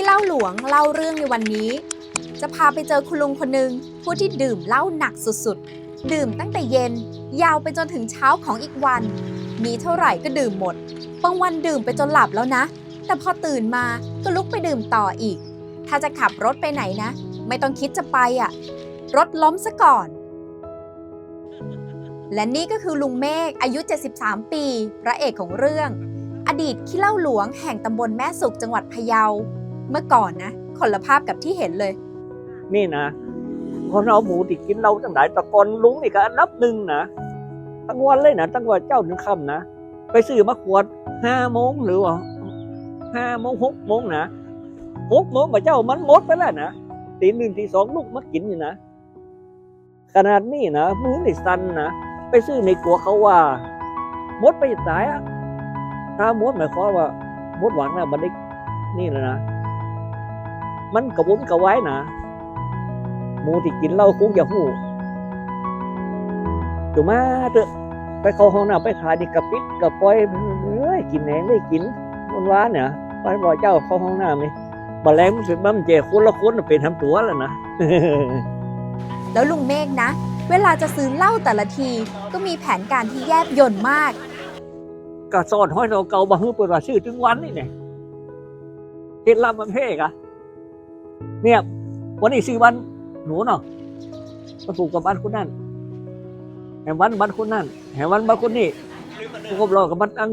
ขี้เหล้าหลวงเล่าเรื่องในวันนี้ จะพาไปเจอคุณลุงคนหนึ่งผู้ที่ดื่มเหล้าหนักสุดๆ ดื่มตั้งแต่เย็น ยาวไปจนถึงเช้าของอีกวัน มีเท่าไหร่ก็ดื่มหมดบางวันดื่มไปจนหลับแล้วนะ แต่พอตื่นมาก็ลุกไปดื่มต่ออีก ถ้าจะขับรถไปไหนนะ ไม่ต้องคิดจะไปอะ รถล้มซะก่อน และนี่ก็คือลุงเมฆอายุ 73 ปี พระเอกของเรื่องอดีตขี้เหล้าหลวงแห่งตำบลแม่สุขจังหวัดพะเยา เมื่อก่อนนะคนละภาพกับที่เห็นเลย นี่นะคนเราหมูที่กินเราตั้งหลายตะกอนลุงนี่ก็อันดับหนึ่งนะตั้งวันเลยนะตั้งวันเจ้าถึงค่ำนะไปซื้อมาขวดห้าโมงหรือว่าห้าโมงหกโมงนะหกโมงกับเจ้ามันหมดไปแล้วนะตีหนึ่งตีสองลูกมากินอยู่นะขนาดนี้นะมือในสันนะไปซื้อในกลัวเขาว่ามดไปตายอะถ้ามดหมายความว่ามดหวังนะมันได้นี่แหละนะ มันกระวนกระวายนะหมูที่กินเหล้าคงจะหูจุมาเถอะไปเข้าห้องน้ำไปถ่ายนี่กระปิดกระปล่อยเอ้ยกินแหนงได้กินมันว้านเนี่ยไปบอกเจ้าเข้าห้องน้ำนี่บแรงมันเป็นบ้ามันเจคนละคนเป็นทำตัวแล้วนะแล้วลุงเมฆนะ เวลาจะซื้อเหล้าแต่ละทีก็มีแผนการที่แยบยนต์มากก็สอนห้อยเราเก่าบาฮือเปิดว่าชื่อถึงวันนี่เนี่ยเฮ็ดลำมันเพ่กะ เนี่ย วันนี้สี่วันหนูเนาะมาผูกกับบ้านคนนั้นแห่งวันบ้านคนนั้นแห่งวันบ้านคนนี้พวกเรากับบ้านตั้ง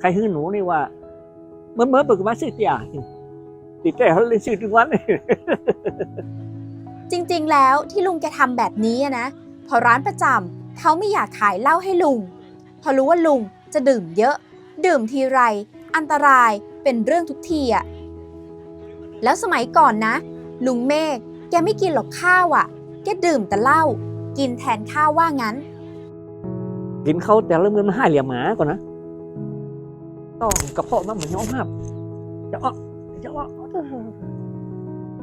ใครฮื้อหนูนี่ว่าเมื่อเมื่อเปิดกับบ้านชื่อเตียติดแต่เขาเลยชื่อถึงวันจริง ๆ แล้วที่ลุงแกทำแบบนี้นะพอร้านประจำเขาไม่อยากขายเหล้าให้ลุงพราะรู้ว่าลุงจะดื่มเยอะ ดื่มทีไร อันตรายเป็นเรื่องทุกทีอะ แล้วสมัยก่อนนะ ลุงเมฆแกไม่กินหรอกข้าวอะแกดื่มแต่เหล้ากินแทนข้าวว่างั้น กินเขาแต่ละมือมันห้าเหลี่ยมหมาก่อนนะต้องกระเพาะมันเหมือนย้อมภาพจะอ้อจะอ้อ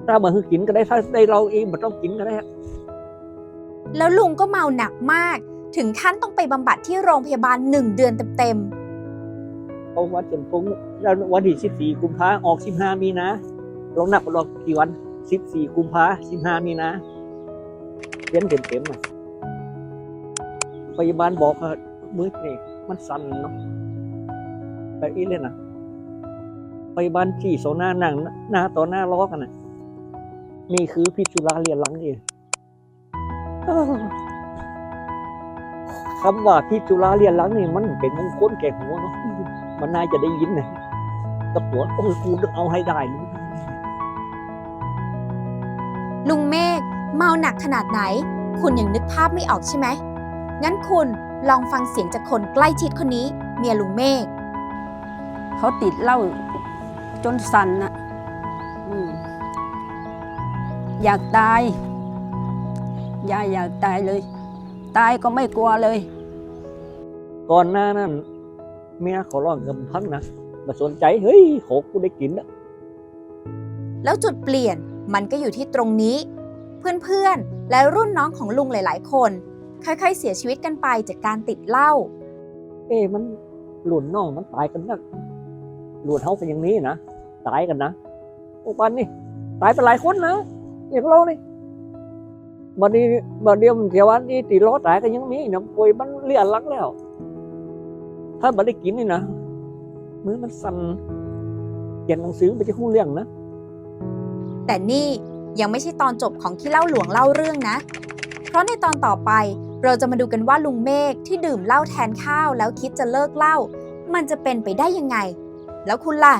ถ้ามาคือกินก็ได้ถ้าได้เราเองมันต้องกินก็ได้แล้วลุงก็เมาหนักมาก ถึงขั้นต้องไปบำบัดที่โรงพยาบาลหนึ่งเดือนเต็มๆเพราะว่าจนปุ๊งแล้ววันที่สิบสี่กุมภาออกสิบห้ามีนะ ลองนับลอกี่วันสิบสี่กุมภาสิบห้ามีนะเย็นเต็มเต็มๆอะพยาบาลบอกว่ามือนี่มันสั่นเนาะไปอีเลยนะพยาบาลขี่โซน้านั่งหน้าต่อหน้าล้อกันนะนี่คือพิษสุราเรียนหลังเองคำว่าพิษสุราเรียนหลังนี่มันเป็นมงคลแก่หัวเนาะมันน่าจะได้ยินนะตะปวดโอ้ยกูต้องเอาให้ได้นะ ลุงเมฆเมาหนักขนาดไหน คุณยังนึกภาพไม่ออกใช่ไหม งั้นคุณลองฟังเสียงจากคนใกล้ชิดคนนี้ เมียลุงเมฆเขาติดเหล้าจนสั่นนะอืมอยากตายยายอยากตายเลย ตายก็ไม่กลัวเลย ก่อนหน้านั้น เมียขอร้องกับพันนะมาสนใจเฮ้ยโขกกูได้กินแล้วแล้วจุดเปลี่ยน มันก็อยู่ที่ตรงนี้ เพื่อนๆ และรุ่นน้องของลุงหลาย ๆ คน ค่อยๆ เสียชีวิตกันไปจากการติดเหล้า เอ้มันหลุนน้องมันตายกันนักหลุนเขาเป็นอย่างนี้นะ ตายกันนะ โอ้ปันนี่ ตายไปหลายคนนะอย่างเรานี่บัดนี้บัดเดียวมันเที่ยววันนี้ตีล้อตายกันยังมีนะป่วยมันเลี่ยนลังแล้ว ถ้าบัดได้กินนี่นะมือมันสั่นเขียนหนังสือไปจะหู้เรื่องนะ แต่นี่ยังไม่ใช่ตอนจบของขี้เล่าหลวงเล่าเรื่องนะ เพราะในตอนต่อไปเราจะมาดูกันว่าลุงเมฆที่ดื่มเหล้าแทนข้าวแล้วคิดจะเลิกเหล้ามันจะเป็นไปได้ยังไง แล้วคุณล่ะ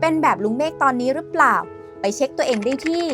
เป็นแบบลุงเมฆตอนนี้หรือเปล่า ไปเช็คตัวเองได้ที่